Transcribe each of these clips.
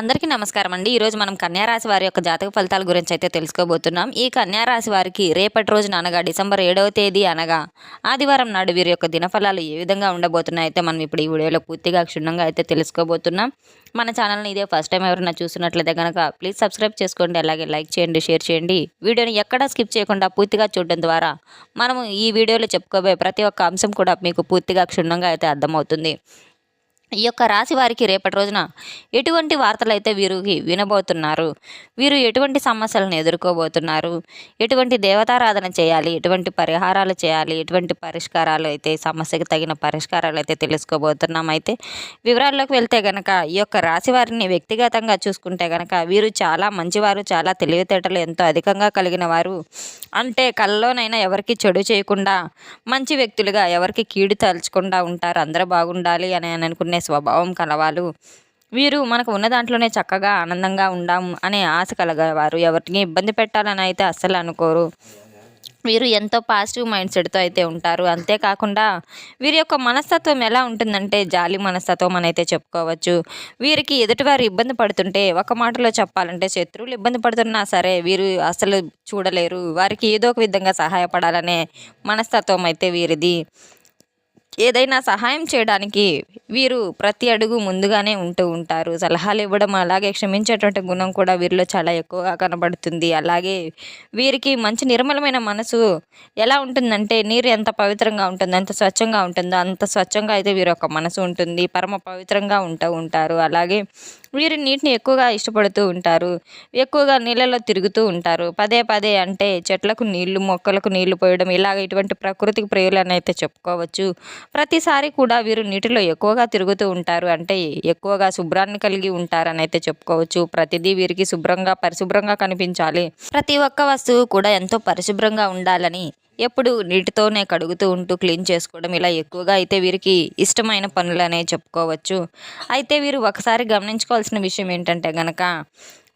అందరికీ నమస్కారం అండి. ఈరోజు మనం కన్యారాశి వారి యొక్క జాతక ఫలితాల గురించి అయితే తెలుసుకోబోతున్నాం. ఈ కన్యారాశి వారికి రేపటి రోజున అనగా డిసెంబర్ ఏడవ తేదీ అనగా ఆదివారం నాడు వీరి యొక్క దినఫలాలు ఏ విధంగా ఉండబోతున్నాయి అయితే మనం ఇప్పుడు ఈ వీడియోలో పూర్తిగా క్షుణ్ణంగా అయితే తెలుసుకోబోతున్నాం. మన ఛానల్ని ఇదే ఫస్ట్ టైం ఎవరైనా చూసినట్లయితే కనుక ప్లీజ్ సబ్స్క్రైబ్ చేసుకోండి. అలాగే లైక్ చేయండి షేర్ చేయండి. వీడియోని ఎక్కడా స్కిప్ చేయకుండా పూర్తిగా చూడడం ద్వారా మనము ఈ వీడియోలో చెప్పుకోబోయే ప్రతి ఒక్క అంశం కూడా మీకు పూర్తిగా క్షుణ్ణంగా అయితే అర్థమవుతుంది. ఈ యొక్క రాశి వారికి రేపటి రోజున ఎటువంటి వార్తలు అయితే వీరికి వినబోతున్నారు? వీరు ఎటువంటి సమస్యలను ఎదుర్కోబోతున్నారు? ఎటువంటి దేవతారాధన చేయాలి? ఎటువంటి పరిహారాలు చేయాలి? ఎటువంటి పరిష్కారాలు అయితే సమస్యకు తగిన పరిష్కారాలు అయితే తెలుసుకోబోతున్నాం అయితే వివరాల్లోకి వెళ్తే గనక ఈ యొక్క రాశి వారిని వ్యక్తిగతంగా చూసుకుంటే గనక వీరు చాలా మంచివారు చాలా తెలివితేటలు ఎంతో అధికంగా కలిగిన వారు. అంటే కళ్ళలోనైనా ఎవరికి చెడు చేయకుండా మంచి వ్యక్తులుగా ఎవరికి కీడు తలచకుండా ఉంటారు అందరూ బాగుండాలి అని అనుకునే స్వభావం కలవాళ్ళు. వీరు మనకు ఉన్న దాంట్లోనే చక్కగా ఆనందంగా ఉండాం అనే ఆశ కలగవారు. ఎవరిని ఇబ్బంది పెట్టాలని అయితే అస్సలు అనుకోరు. వీరు ఎంతో పాజిటివ్ మైండ్ సెట్తో అయితే ఉంటారు. అంతేకాకుండా వీరి యొక్క మనస్తత్వం ఎలా ఉంటుందంటే జాలి మనస్తత్వం అని అయితే చెప్పుకోవచ్చు. వీరికి ఎదుటివారు ఇబ్బంది పడుతుంటే ఒక మాటలో చెప్పాలంటే శత్రువులు ఇబ్బంది పడుతున్నా సరే వీరు అసలు చూడలేరు. వారికి ఏదో ఒక విధంగా సహాయపడాలనే మనస్తత్వం అయితే వీరిది. ఏదైనా సహాయం చేయడానికి వీరు ప్రతి అడుగు ముందుగానే ఉంటూ ఉంటారు. సలహాలు ఇవ్వడం అలాగే క్షమించేటువంటి గుణం కూడా వీరిలో చాలా ఎక్కువగా కనబడుతుంది. అలాగే వీరికి మంచి నిర్మలమైన మనసు ఎలా ఉంటుందంటే నీరు ఎంత పవిత్రంగా ఉంటుందో ఎంత స్వచ్ఛంగా ఉంటుందో అంత స్వచ్ఛంగా అయితే వీరి యొక్క మనసు ఉంటుంది. పరమ పవిత్రంగా ఉంటూ ఉంటారు. అలాగే వీరు నీటిని ఎక్కువగా ఇష్టపడుతూ ఉంటారు. ఎక్కువగా నీళ్ళలో తిరుగుతూ ఉంటారు. పదే పదే అంటే చెట్లకు నీళ్ళు మొక్కలకు నీళ్ళు పోయడం ఇలాగ ఇటువంటి ప్రకృతికి ప్రియులని అయితే చెప్పుకోవచ్చు. ప్రతిసారి కూడా వీరు నీటిలో ఎక్కువగా తిరుగుతూ ఉంటారు. అంటే ఎక్కువగా శుభ్రాన్ని కలిగి ఉంటారని అయితే చెప్పుకోవచ్చు. ప్రతిదీ వీరికి శుభ్రంగా పరిశుభ్రంగా కనిపించాలి. ప్రతి ఒక్క వస్తువు కూడా ఎంతో పరిశుభ్రంగా ఉండాలని ఎప్పుడు నీటితోనే కడుగుతూ ఉంటూ క్లీన్ చేసుకోవడం ఇలా ఎక్కువగా అయితే వీరికి ఇష్టమైన పనులనే చెప్పుకోవచ్చు. అయితే వీరు ఒకసారి గమనించుకోవాల్సిన విషయం ఏంటంటే గనక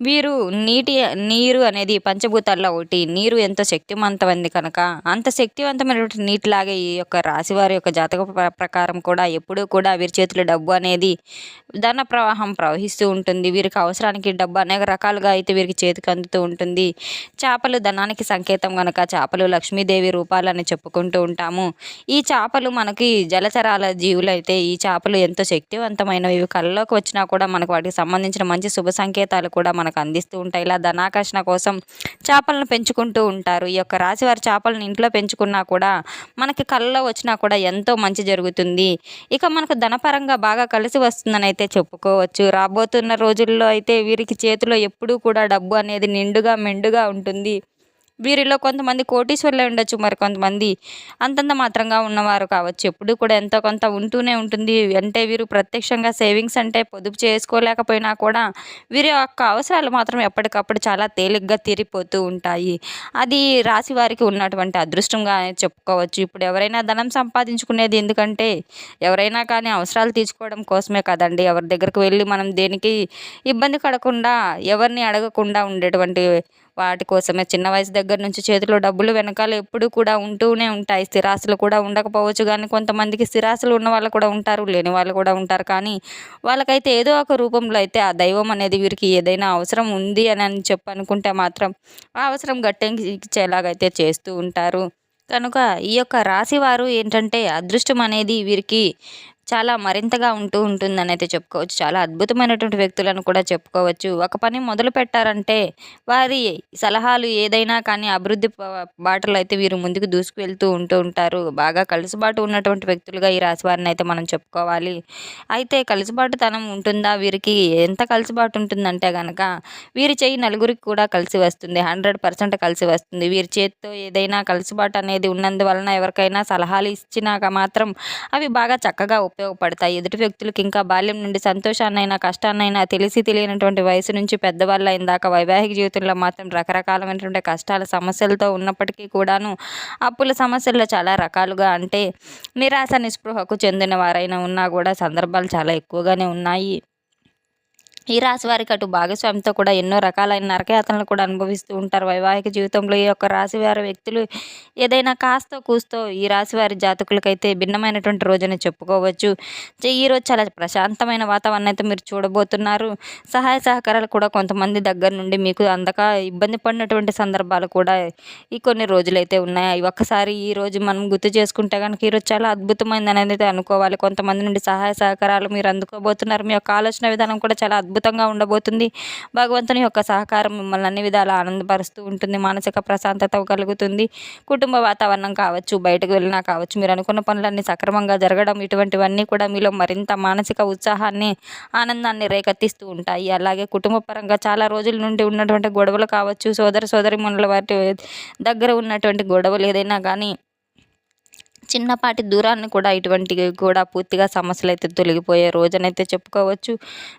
వీరు నీటి నీరు అనేది పంచభూతాల్లో ఒకటి. నీరు ఎంతో శక్తివంతమైంది కనుక అంత శక్తివంతమైనటువంటి నీటిలాగే ఈ యొక్క రాశివారి యొక్క జాతక ప్రకారం కూడా ఎప్పుడూ కూడా వీరి చేతిలో డబ్బు అనేది ధన ప్రవాహం ప్రవహిస్తూ ఉంటుంది. వీరికి అవసరానికి డబ్బు అనేక రకాలుగా అయితే వీరికి చేతికి అందుతూ ఉంటుంది. చేపలు ధనానికి సంకేతం కనుక చేపలు లక్ష్మీదేవి రూపాలని చెప్పుకుంటూ ఉంటాము. ఈ చేపలు మనకి జలచరాల జీవులు అయితే ఈ చేపలు ఎంతో శక్తివంతమైనవి కళ్ళలోకి వచ్చినా కూడా మనకు వాటికి సంబంధించిన మంచి శుభ సంకేతాలు కూడా మనకు మనకు అందిస్తూ ఉంటాయి. ఇలా ధనాకర్షణ కోసం చేపలను పెంచుకుంటూ ఉంటారు. ఈ యొక్క రాశివారి చేపలను ఇంట్లో పెంచుకున్నా కూడా మనకి కళ్ళలో వచ్చినా కూడా ఎంతో మంచి జరుగుతుంది. ఇక మనకు ధనపరంగా బాగా కలిసి వస్తుందని అయితే చెప్పుకోవచ్చు. రాబోతున్న రోజుల్లో అయితే వీరికి చేతిలో ఎప్పుడూ కూడా డబ్బు అనేది నిండుగా మెండుగా ఉంటుంది. వీరిలో కొంతమంది కోటీశ్వర్లే ఉండొచ్చు మరి కొంతమంది అంతంత మాత్రంగా ఉన్నవారు కావచ్చు. ఎప్పుడు కూడా ఎంతో కొంత ఉంటూనే ఉంటుంది. అంటే వీరు ప్రత్యక్షంగా సేవింగ్స్ అంటే పొదుపు చేసుకోలేకపోయినా కూడా వీరి యొక్క అవసరాలు మాత్రం ఎప్పటికప్పుడు చాలా తేలిగ్గా తీరిపోతూ ఉంటాయి. అది రాశి వారికి ఉన్నటువంటి అదృష్టంగా చెప్పుకోవచ్చు. ఇప్పుడు ఎవరైనా ధనం సంపాదించుకునేది ఎందుకంటే ఎవరైనా కానీ అవసరాలు తీర్చుకోవడం కోసమే కదండి. ఎవరి దగ్గరకు వెళ్ళి మనం దేనికి ఇబ్బంది పడకుండా ఎవరిని అడగకుండా ఉండేటువంటి వాటి కోసమే. చిన్న వయసు దగ్గర నుంచి చేతిలో డబ్బులు వెనకాల ఎప్పుడు కూడా ఉంటూనే ఉంటాయి. స్థిరాస్తులు కూడా ఉండకపోవచ్చు కానీ కొంతమందికి స్థిరాస్తులు ఉన్న వాళ్ళు కూడా ఉంటారు లేని వాళ్ళు కూడా ఉంటారు. కానీ వాళ్ళకైతే ఏదో ఒక రూపంలో అయితే ఆ దైవం అనేది వీరికి ఏదైనా అవసరం ఉంది అని అని చెప్పి అనుకుంటే మాత్రం ఆ అవసరం గట్టెంచేలాగైతే చేస్తూ ఉంటారు. కనుక ఈ యొక్క రాశి వారు ఏంటంటే అదృష్టం అనేది వీరికి చాలా మరింతగా ఉంటూ ఉంటుందని అయితే చెప్పుకోవచ్చు. చాలా అద్భుతమైనటువంటి వ్యక్తులను కూడా చెప్పుకోవచ్చు. ఒక పని మొదలు పెట్టారంటే వారి సలహాలు ఏదైనా కానీ అభివృద్ధి బాటలు అయితే వీరు ముందుకు దూసుకు వెళ్తూ ఉంటూ ఉంటారు. బాగా కలిసిబాటు ఉన్నటువంటి వ్యక్తులుగా ఈ రాశి వారిని అయితే మనం చెప్పుకోవాలి. అయితే కలిసిబాటుతనం ఉంటుందా? వీరికి ఎంత కలిసిబాటు ఉంటుందంటే కనుక వీరి చేయి నలుగురికి కూడా కలిసి వస్తుంది. హండ్రెడ్ పర్సెంట్ కలిసి వస్తుంది. వీరి చేతితో ఏదైనా కలిసిబాటు అనేది ఉన్నందువలన ఎవరికైనా సలహాలు ఇచ్చినాక మాత్రం అవి బాగా చక్కగా ఉపయోగపడతాయి. ఎదుటి వ్యక్తులకు ఇంకా బాల్యం నుండి సంతోషాన్నైనా కష్టాన్నైనా తెలిసి తెలియనటువంటి వయసు నుంచి పెద్దవాళ్ళు అయిన దాకా వైవాహిక జీవితంలో మాత్రం రకరకాలమైనటువంటి కష్టాల సమస్యలతో ఉన్నప్పటికీ కూడాను అప్పుల సమస్యల్లో చాలా రకాలుగా అంటే నిరాశ నిస్పృహకు చెందిన వారైనా ఉన్నా కూడా సందర్భాలు చాలా ఎక్కువగానే ఉన్నాయి. ఈ రాశి వారికి అటు భాగస్వామితో కూడా ఎన్నో రకాలైన నరకయాతనలు కూడా అనుభవిస్తూ ఉంటారు. వైవాహిక జీవితంలో ఈ యొక్క రాశి వారి వ్యక్తులు ఏదైనా కాస్తో కూస్తో ఈ రాశి వారి జాతకులకైతే భిన్నమైనటువంటి రోజుని చెప్పుకోవచ్చు. ఈరోజు ఈ రోజు చాలా ప్రశాంతమైన వాతావరణం అయితే మీరు చూడబోతున్నారు. సహాయ సహకారాలు కూడా కొంతమంది దగ్గర నుండి మీకు అందక ఇబ్బంది పడినటువంటి సందర్భాలు కూడా ఈ కొన్ని రోజులైతే ఉన్నాయి. ఒక్కసారి ఈ రోజు మనం గుర్తు చేసుకుంటే కనుక ఈరోజు చాలా అద్భుతమైంది అనేది అయితే అనుకోవాలి. కొంతమంది నుండి సహాయ సహకారాలు మీరు అందుకోబోతున్నారు. మీ యొక్క ఆలోచన విధానం కూడా చాలా అద్భుతంగా ఉండబోతుంది. భగవంతుని యొక్క సహకారం మిమ్మల్ని అన్ని విధాలు ఆనందపరుస్తూ ఉంటుంది మానసిక ప్రశాంతత కలుగుతుంది. కుటుంబ వాతావరణం కావచ్చు బయటకు వెళ్ళినా కావచ్చు మీరు అనుకున్న పనులన్నీ సక్రమంగా జరగడం ఇటువంటివన్నీ కూడా మీలో మరింత మానసిక ఉత్సాహాన్ని ఆనందాన్ని రేకెత్తిస్తూ ఉంటాయి. అలాగే కుటుంబ పరంగా చాలా రోజుల నుండి ఉన్నటువంటి గొడవలు కావచ్చు సోదర సోదరి మనుల వాటి దగ్గర ఉన్నటువంటి గొడవలు ఏదైనా కానీ చిన్నపాటి దూరాన్ని కూడా ఇటువంటివి కూడా పూర్తిగా సమస్యలు అయితే తొలగిపోయే రోజునైతే చెప్పుకోవచ్చు.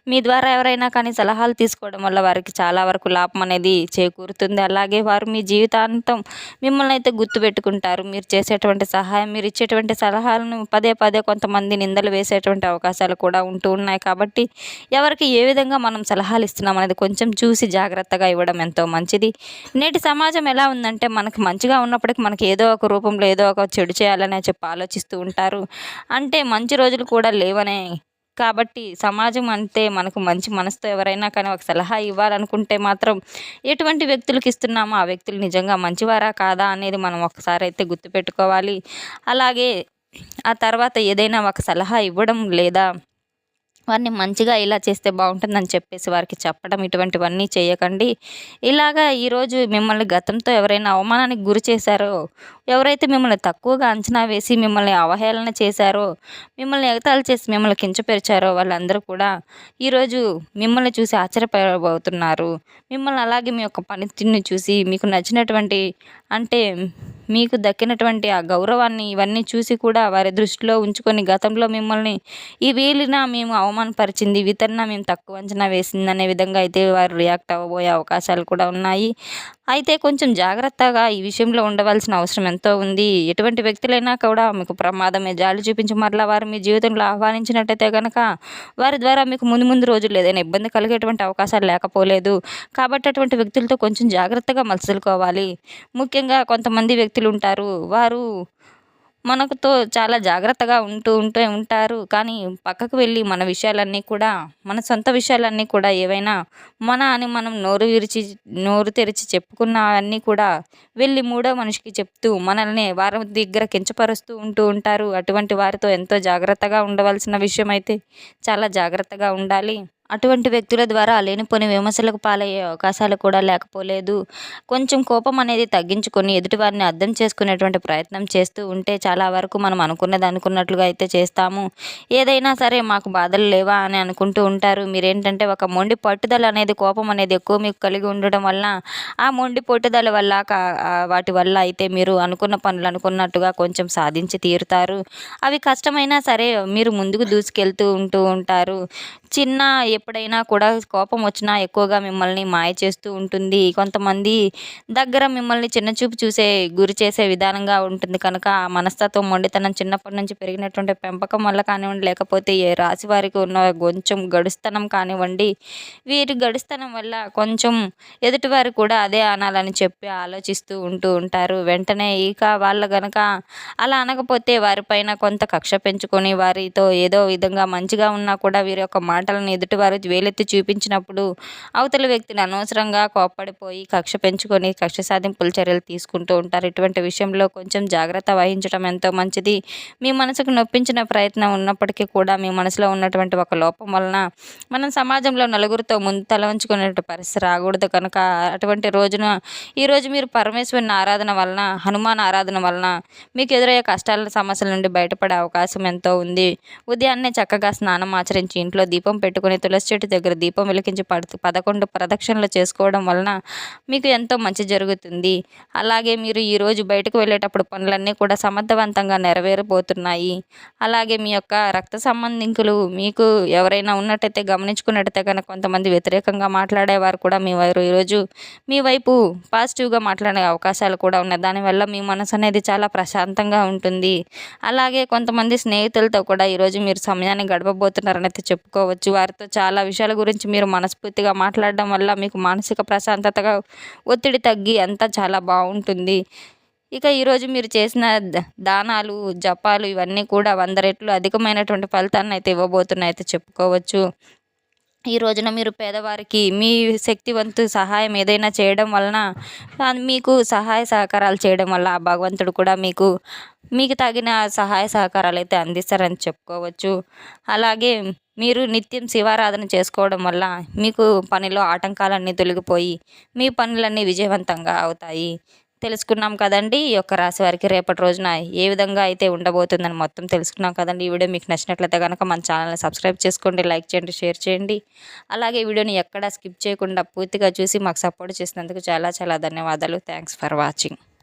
మీ ద్వారా ఎవరైనా కానీ సలహాలు తీసుకోవడం వల్ల వారికి చాలా వరకు లాభం అనేది చేకూరుతుంది. అలాగే వారు మీ జీవితాంతం మిమ్మల్ని అయితే గుర్తుపెట్టుకుంటారు మీరు చేసేటువంటి సహాయం మీరు ఇచ్చేటువంటి సలహాలను పదే పదే కొంతమంది నిందలు వేసేటువంటి అవకాశాలు కూడా ఉంటూ ఉన్నాయి. కాబట్టి ఎవరికి ఏ విధంగా మనం సలహాలు ఇస్తున్నాం అనేది కొంచెం చూసి జాగ్రత్తగా ఇవ్వడం ఎంతో మంచిది. నేటి సమాజం ఎలా ఉందంటే మనకి మంచిగా ఉన్నప్పటికీ మనకి ఏదో ఒక రూపంలో ఏదో ఒక చెడు చేయాలనే చెప్పి ఆలోచిస్తూ ఉంటారు. అంటే మంచి రోజులు కూడా లేవనే. కాబట్టి సమాజం అంటే మనకు మంచి మనసుతో ఎవరైనా కానీ ఒక సలహా ఇవ్వాలనుకుంటే మాత్రం ఎటువంటి వ్యక్తులకు ఇస్తున్నామో ఆ వ్యక్తులు నిజంగా మంచివారా కాదా అనేది మనం ఒకసారి అయితే గుర్తుపెట్టుకోవాలి. అలాగే ఆ తర్వాత ఏదైనా ఒక సలహా ఇవ్వడం లేదా వారిని మంచిగా ఇలా చేస్తే బాగుంటుందని చెప్పేసి వారికి చెప్పడం ఇటువంటివన్నీ చేయకండి. ఇలాగా ఈరోజు మిమ్మల్ని గతంతో ఎవరైనా అవమానానికి గురి చేశారో ఎవరైతే మిమ్మల్ని తక్కువగా అంచనా వేసి మిమ్మల్ని అవహేళన చేశారో మిమ్మల్ని ఎగతాలు చేసి మిమ్మల్ని కించపరిచారో వాళ్ళందరూ కూడా ఈరోజు మిమ్మల్ని చూసి ఆశ్చర్యపోతున్నారు మిమ్మల్ని అలాగే మీ యొక్క పనితీరుని చూసి మీకు నచ్చినటువంటి అంటే మీకు దక్కినటువంటి ఆ గౌరవాన్ని ఇవన్నీ చూసి కూడా వారి దృష్టిలో ఉంచుకొని గతంలో మిమ్మల్ని ఈ వీలిన మేము అవమానపరిచింది వితరణ మేము తక్కువ అంచనా వేసింది అనే విధంగా అయితే వారు రియాక్ట్ అవ్వబోయే అవకాశాలు కూడా ఉన్నాయి. అయితే కొంచెం జాగ్రత్తగా ఈ విషయంలో ఉండవలసిన అవసరం ఎంతో ఉంది. ఎటువంటి వ్యక్తులైనా కూడా మీకు ప్రమాదమే జాలి చూపించి మరలా వారు మీ జీవితంలో ఆహ్వానించినట్టయితే కనుక వారి ద్వారా మీకు ముందు ముందు రోజులు ఏదైనా ఇబ్బంది కలిగేటువంటి అవకాశాలు లేకపోలేదు. కాబట్టి అటువంటి వ్యక్తులతో కొంచెం జాగ్రత్తగా మసలుకోవాలి ముఖ్యంగా కొంతమంది వ్యక్తులు వ్యక్తులు ఉంటారు వారు మనకుతో చాలా జాగ్రత్తగా ఉంటూ ఉంటూ ఉంటారు. కానీ పక్కకు వెళ్ళి మన విషయాలన్నీ కూడా మన సొంత విషయాలన్నీ కూడా ఏవైనా మన అని మనం నోరు విరిచి నోరు తెరిచి చెప్పుకున్నవన్నీ కూడా వెళ్ళి మూడో మనిషికి చెప్తూ మనల్ని వారి దగ్గర కించపరుస్తూ ఉంటూ ఉంటారు. అటువంటి వారితో ఎంతో జాగ్రత్తగా ఉండవలసిన విషయం అయితే చాలా జాగ్రత్తగా ఉండాలి. అటువంటి వ్యక్తుల ద్వారా లేనిపోని విమర్శలకు పాలయ్యే అవకాశాలు కూడా లేకపోలేదు. కొంచెం కోపం అనేది తగ్గించుకొని ఎదుటివారిని అర్థం చేసుకునేటువంటి ప్రయత్నం చేస్తూ ఉంటే చాలా వరకు మనం అనుకున్నది అనుకున్నట్లుగా అయితే చేస్తాము. ఏదైనా సరే మాకు బాధలు లేవా అని అనుకుంటూ ఉంటారు. మీరేంటంటే ఒక మొండి పట్టుదల అనేది కోపం అనేది ఎక్కువ మీకు కలిగి ఉండడం వల్ల ఆ మొండి పట్టుదల వల్ల కా- వాటి వల్ల అయితే మీరు అనుకున్న పనులు అనుకున్నట్టుగా కొంచెం సాధించి తీరుతారు. అవి కష్టమైనా సరే మీరు ముందుకు దూసుకెళ్తూ ఉంటూ ఉంటారు. చిన్న ఎప్పుడైనా కూడా కోపం వచ్చినా ఎక్కువగా మిమ్మల్ని మాయ చేస్తూ ఉంటుంది. కొంతమంది దగ్గర మిమ్మల్ని చిన్న చూపు చూసే గురి చేసే విధానంగా ఉంటుంది. కనుక ఆ మనస్తత్వం మొండితనం చిన్నప్పటి నుంచి పెరిగినటువంటి పెంపకం వల్ల కానివ్వండి లేకపోతే ఏ రాశి వారికి ఉన్న కొంచెం గడుస్తనం కానివ్వండి వీరి గడుస్తనం వల్ల కొంచెం ఎదుటివారు కూడా అదే అనాలని చెప్పి ఆలోచిస్తూ ఉంటూ ఉంటారు. వెంటనే ఇక వాళ్ళ గనక అలా అనకపోతే వారిపైన కొంత కక్ష పెంచుకొని వారితో ఏదో విధంగా మంచిగా ఉన్నా కూడా వీరి యొక్క మాటలను వారు వేలెత్తి చూపించినప్పుడు అవతల వ్యక్తిని అనవసరంగా కోప్పడిపోయి కక్ష పెంచుకొని కక్ష సాధింపుల చర్యలు తీసుకుంటూ ఉంటారు. ఇటువంటి విషయంలో కొంచెం జాగ్రత్త వహించడం ఎంతో మంచిది. మీ మనసుకు నొప్పించిన ప్రయత్నం ఉన్నప్పటికీ కూడా మీ మనసులో ఉన్నటువంటి ఒక లోపం వలన మనం సమాజంలో నలుగురితో ముందు తల ఉంచుకునే పరిస్థితి రాకూడదు. కనుక అటువంటి రోజున ఈరోజు మీరు పరమేశ్వరుని ఆరాధన వలన హనుమాన్ ఆరాధన వలన మీకు ఎదురయ్యే కష్టాల సమస్యల నుండి బయటపడే అవకాశం ఎంతో ఉంది. ఉదయాన్నే చక్కగా స్నానం ఆచరించి ఇంట్లో దీపం పెట్టుకుని తులసి చెట్టు దగ్గర దీపం వెలిగించి పడుతూ పదకొండు ప్రదక్షిణలు చేసుకోవడం వలన మీకు ఎంతో మంచి జరుగుతుంది. అలాగే మీరు ఈరోజు బయటకు వెళ్ళేటప్పుడు పనులన్నీ కూడా సమర్థవంతంగా నెరవేరబోతున్నాయి. అలాగే మీ యొక్క రక్త సంబంధికులు మీకు ఎవరైనా ఉన్నట్టయితే గమనించుకున్నట్టయితే కనుక కొంతమంది వ్యతిరేకంగా మాట్లాడేవారు కూడా మీ వారు ఈరోజు మీ వైపు పాజిటివ్గా మాట్లాడే అవకాశాలు కూడా ఉన్నాయి. దానివల్ల మీ మనసు అనేది చాలా ప్రశాంతంగా ఉంటుంది. అలాగే కొంతమంది స్నేహితులతో కూడా ఈరోజు మీరు సమయాన్ని గడపబోతున్నారని అయితే చెప్పుకోవచ్చు. వారితో చాలా చాలా విషయాల గురించి మీరు మనస్ఫూర్తిగా మాట్లాడడం వల్ల మీకు మానసిక ప్రశాంతతగా ఒత్తిడి తగ్గి అంతా చాలా బాగుంటుంది. ఇక ఈరోజు మీరు చేసిన దానాలు జపాలు ఇవన్నీ కూడా వంద రెట్లు అధికమైనటువంటి ఫలితాన్ని అయితే ఇవ్వబోతున్నాయి. అయితే చెప్పుకోవచ్చు. ఈ రోజున మీరు పేదవారికి మీ శక్తివంతు సహాయం ఏదైనా చేయడం వలన మీకు సహాయ సహకారాలు చేయడం వల్ల ఆ భగవంతుడు కూడా మీకు మీకు తగిన సహాయ సహకారాలు అయితే అందిస్తారని చెప్పుకోవచ్చు. అలాగే మీరు నిత్యం శివారాధన చేసుకోవడం వల్ల మీకు పనిలో ఆటంకాలన్నీ తొలగిపోయి మీ పనులన్నీ విజయవంతంగా అవుతాయి. తెలుసుకున్నాం కదండి. ఈ యొక్క రాశి వారికి రేపటి రోజున ఏ విధంగా అయితే ఉండబోతుందని మొత్తం తెలుసుకున్నాం కదండి. ఈ వీడియో మీకు నచ్చినట్లయితే కనుక మన ఛానల్ని సబ్స్క్రైబ్ చేసుకోండి లైక్ చేయండి షేర్ చేయండి. అలాగే ఈ వీడియోని ఎక్కడా స్కిప్ చేయకుండా పూర్తిగా చూసి మాకు సపోర్ట్ చేసినందుకు చాలా చాలా ధన్యవాదాలు. Thanks for watching.